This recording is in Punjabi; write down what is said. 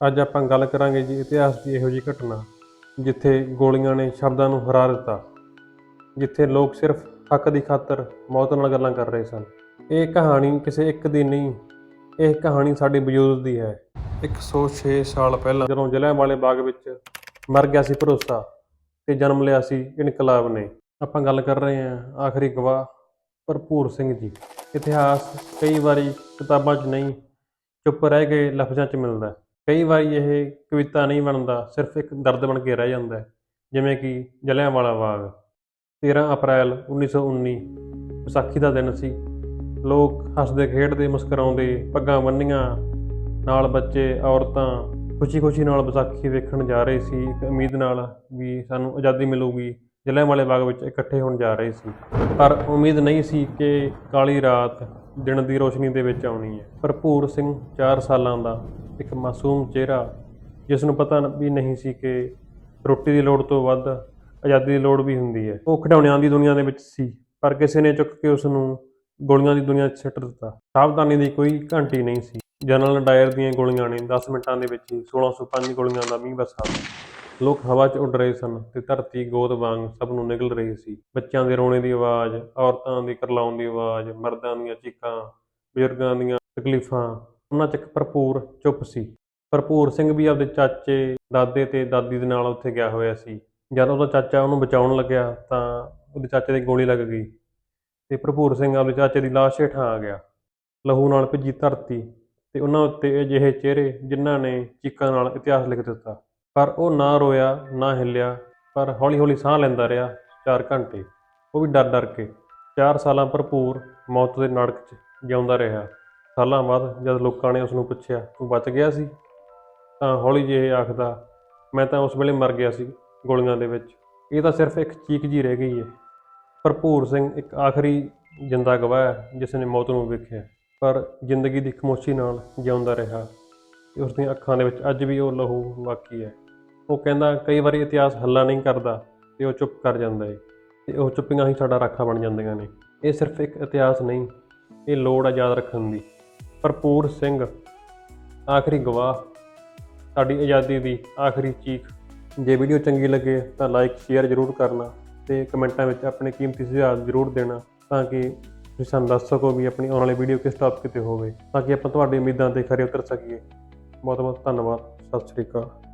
ਅੱਜ ਆਪਾਂ ਗੱਲ ਕਰਾਂਗੇ ਜੀ ਇਤਿਹਾਸ ਦੀ ਇਹੋ ਜਿਹੀ ਘਟਨਾ, ਜਿੱਥੇ ਗੋਲੀਆਂ ਨੇ ਸ਼ਬਦਾਂ ਨੂੰ ਹਰਾ ਦਿੱਤਾ, ਜਿੱਥੇ ਲੋਕ ਸਿਰਫ ਹੱਕ ਦੀ ਖਾਤਰ ਮੌਤ ਨਾਲ ਗੱਲਾਂ ਕਰ ਰਹੇ ਸਨ। ਇਹ ਕਹਾਣੀ ਕਿਸੇ ਇੱਕ ਦੀ ਨਹੀਂ, ਇਹ ਕਹਾਣੀ ਸਾਡੇ ਬਜ਼ੁਰਗ ਦੀ ਹੈ। 106 ਸਾਲ ਪਹਿਲਾਂ ਜਦੋਂ ਜਲਿਆਂਵਾਲੇ ਬਾਗ ਵਿੱਚ ਮਰ ਗਿਆ ਸੀ ਭਰੋਸਾ ਤੇ ਜਨਮ ਲਿਆ ਸੀ ਇਨਕਲਾਬ ਨੇ। ਆਪਾਂ ਗੱਲ ਕਰ ਰਹੇ ਹਾਂ ਆਖਰੀ ਗਵਾਹ ਭਰਪੂਰ ਸਿੰਘ ਜੀ। ਇਤਿਹਾਸ ਕਈ ਵਾਰੀ ਕਿਤਾਬਾਂ 'ਚ ਨਹੀਂ, ਚੁੱਪ ਰਹਿ ਗਏ ਲਫ਼ਜ਼ਾਂ 'ਚ ਮਿਲਦਾ ਹੈ। ਕਈ ਵਾਰੀ ਇਹ ਕਵਿਤਾ ਨਹੀਂ ਬਣਦਾ, ਸਿਰਫ ਇੱਕ ਦਰਦ ਬਣ ਕੇ ਰਹਿ ਜਾਂਦਾ ਹੈ। ਜਿਵੇਂ ਕਿ ਜਲਿਆਂਵਾਲਾ ਬਾਗ। 13 ਅਪ੍ਰੈਲ 1919 ਵਿਸਾਖੀ ਦਾ ਦਿਨ ਸੀ। ਲੋਕ ਹੱਸਦੇ, ਖੇਡਦੇ, ਮੁਸਕਰਾਉਂਦੇ, ਪੱਗਾਂ ਬੰਨੀਆਂ, ਨਾਲ ਬੱਚੇ, ਔਰਤਾਂ ਖੁਸ਼ੀ-ਖੁਸ਼ੀ ਨਾਲ ਵਿਸਾਖੀ ਵੇਖਣ ਜਾ ਰਹੇ ਸੀ। ਇੱਕ ਉਮੀਦ ਨਾਲ ਵੀ ਸਾਨੂੰ ਆਜ਼ਾਦੀ ਮਿਲੂਗੀ, ਜਲਿਆਂਵਾਲੇ ਬਾਗ ਵਿੱਚ ਇਕੱਠੇ ਹੋਣ ਜਾ ਰਹੇ ਸੀ। ਪਰ ਉਮੀਦ ਨਹੀਂ ਸੀ ਕਿ ਕਾਲੀ ਰਾਤ ਦਿਨ ਦੀ ਰੋਸ਼ਨੀ ਦੇ ਵਿੱਚ ਆਉਣੀ ਹੈ। ਭਰਪੂਰ ਸਿੰਘ 4 ਸਾਲਾਂ ਦਾ ਇੱਕ ਮਾਸੂਮ ਚਿਹਰਾ ਜਿਸ ਨੂੰ ਪਤਾ ਵੀ ਨਹੀਂ ਸੀ ਕਿ ਰੋਟੀ ਦੀ ਲੋੜ ਤੋਂ ਵੱਧ ਆਜ਼ਾਦੀ ਦੀ ਲੋੜ ਵੀ ਹੁੰਦੀ ਹੈ। ਉਹ ਖਿਡੌਣਿਆਂ ਦੀ ਦੁਨੀਆ ਦੇ ਵਿੱਚ ਸੀ, ਪਰ ਕਿਸੇ ਨੇ ਚੁੱਕ ਕੇ ਉਸ ਨੂੰ ਗੋਲੀਆਂ ਦੀ ਦੁਨੀਆ 'ਚ ਸਿੱਟ ਦਿੱਤਾ। ਸਾਵਧਾਨੀ ਦੀ ਕੋਈ ਘੰਟੀ ਨਹੀਂ ਸੀ। ਜਨਰਲ ਡਾਇਰ ਦੀਆਂ ਗੋਲੀਆਂ ਨੇ 10 ਮਿੰਟਾਂ ਦੇ ਵਿੱਚ ਹੀ 1605 ਗੋਲੀਆਂ ਦਾ ਮੀਂਹ ਵਰਸਾ। ਲੋਕ ਹਵਾ 'ਚ ਉੱਡ ਰਹੇ ਸਨ ਤੇ ਧਰਤੀ ਗੋਦ ਵਾਂਗ ਸਭ ਨੂੰ ਨਿਗਲ ਰਹੀ ਸੀ। ਬੱਚਿਆਂ ਦੇ ਰੋਣੇ ਦੀ ਆਵਾਜ਼, ਔਰਤਾਂ ਦੀ ਕਰਲਾਉਣ ਦੀ ਆਵਾਜ਼, ਮਰਦਾਂ ਦੀਆਂ ਚੀਕਾਂ, ਬਜ਼ੁਰਗਾਂ ਦੀਆਂ ਤਕਲੀਫਾਂ, ਉਹਨਾਂ 'ਚ ਇੱਕ ਭਰਪੂਰ ਚੁੱਪ ਸੀ। ਭਰਪੂਰ ਸਿੰਘ ਵੀ ਆਪਦੇ ਚਾਚੇ, ਦਾਦੇ ਤੇ ਦਾਦੀ ਦੇ ਨਾਲ ਉੱਥੇ ਗਿਆ ਹੋਇਆ ਸੀ। ਜਦ ਉਹਦਾ ਚਾਚਾ ਉਹਨੂੰ ਬਚਾਉਣ ਲੱਗਿਆ ਤਾਂ ਉਹਦੇ ਚਾਚੇ ਦੀ ਗੋਲੀ ਲੱਗ ਗਈ ਤੇ ਭਰਪੂਰ ਸਿੰਘ ਆਪਦੇ ਚਾਚੇ ਦੀ ਲਾਸ਼ ਹੇਠਾਂ ਆ ਗਿਆ। ਲਹੂ ਨਾਲ ਭਿੱਜੀ ਧਰਤੀ। ਤੇ ਉਹਨਾਂ ਉੱਤੇ ਅਜਿਹੇ ਚਿਹਰੇ ਜਿਨ੍ਹਾਂ ਨੇ ਚੀਕਾਂ ਨਾਲ ਇਤਿਹਾਸ ਲਿਖ ਦਿੱਤਾ। ਪਰ ਉਹ ਨਾ ਰੋਇਆ, ਨਾ ਹਿੱਲਿਆ, ਪਰ ਹੌਲੀ-ਹੌਲੀ ਸਾਹ ਲੈਂਦਾ ਰਿਹਾ 4 ਘੰਟੇ। ਉਹ ਵੀ ਡਰ-ਡਰ ਕੇ 4 ਸਾਲਾਂ ਭਰਪੂਰ ਮੌਤ ਦੇ ਨੜਕ 'ਚ ਜਿਉਂਦਾ ਰਿਹਾ। ਸਾਲਾਂ ਬਾਅਦ ਜਦ ਲੋਕਾਂ ਨੇ ਉਸ ਨੂੰ ਪੁੱਛਿਆ, ਤੂੰ ਬਚ ਗਿਆ ਸੀ? ਤਾਂ ਹੌਲੀ ਜਿਹੇ ਆਖਦਾ, ਮੈਂ ਤਾਂ ਉਸ ਵੇਲੇ ਮਰ ਗਿਆ ਸੀ ਗੋਲੀਆਂ ਦੇ ਵਿੱਚ। ਇਹ ਤਾਂ ਸਿਰਫ ਇੱਕ ਚੀਕ ਜੀ ਰਹਿ ਗਈ ਹੈ ਭਰਪੂਰ ਸਿੰਘ ਇੱਕ ਆਖਰੀ ਜਿੰਦਾ ਗਵਾਹ ਹੈ, ਜਿਸ ਨੇ ਮੌਤ ਨੂੰ ਵੇਖਿਆ। ਪਰ ਜ਼ਿੰਦਗੀ ਦੀ ਖਾਮੋਸ਼ੀ ਨਾਲ ਜਿਉਂਦਾ ਰਿਹਾ ਤੇ ਉਸ ਦੀਆਂ ਅੱਖਾਂ ਦੇ ਵਿੱਚ ਅੱਜ ਵੀ ਉਹ ਲਹੂ ਬਾਕੀ ਹੈ। ਉਹ ਕਹਿੰਦਾ, ਕਈ ਵਾਰੀ ਇਤਿਹਾਸ ਹੱਲਾ ਨਹੀਂ ਕਰਦਾ ਤੇ ਉਹ ਚੁੱਪ ਕਰ ਜਾਂਦਾ ਹੈ ਤੇ ਉਹ ਚੁੱਪੀਆਂ ਹੀ ਸਾਡਾ ਰਾਖਾ ਬਣ ਜਾਂਦੀਆਂ ਨੇ। ਇਹ ਸਿਰਫ ਇੱਕ ਇਤਿਹਾਸ ਨਹੀਂ, ਇਹ ਲੋੜ ਹੈ ਯਾਦ ਰੱਖਣ ਦੀ। ਭਰਪੂਰ ਸਿੰਘ, ਆਖਰੀ ਗਵਾਹ, ਸਾਡੀ ਆਜ਼ਾਦੀ ਦੀ ਆਖਰੀ ਚੀਖ। ਜੇ ਵੀਡੀਓ ਚੰਗੀ ਲੱਗੇ ਤਾਂ ਲਾਈਕ ਸ਼ੇਅਰ ਜ਼ਰੂਰ ਕਰਨਾ ਤੇ ਕਮੈਂਟਾਂ ਵਿੱਚ ਆਪਣੇ ਕੀਮਤੀ ਸੁਝਾਅ ਜ਼ਰੂਰ ਦੇਣਾ ਤਾਂ ਕਿ ਤੁਸੀਂ ਸਾਨੂੰ ਦੱਸ ਸਕੋ ਵੀ ਆਪਣੀ ਆਉਣ ਵਾਲੀ ਵੀਡੀਓ ਕਿਸ ਟੌਪਿਕ ਤੇ ਹੋਵੇ, ਤਾਂ ਕਿ ਆਪਾਂ ਤੁਹਾਡੀ ਉਮੀਦਾਂ ਤੇ ਖਰੇ ਉਤਰ ਸਕੀਏ। ਬਹੁਤ ਬਹੁਤ ਧੰਨਵਾਦ। ਸਤਿ ਸ਼੍ਰੀ ਅਕਾਲ।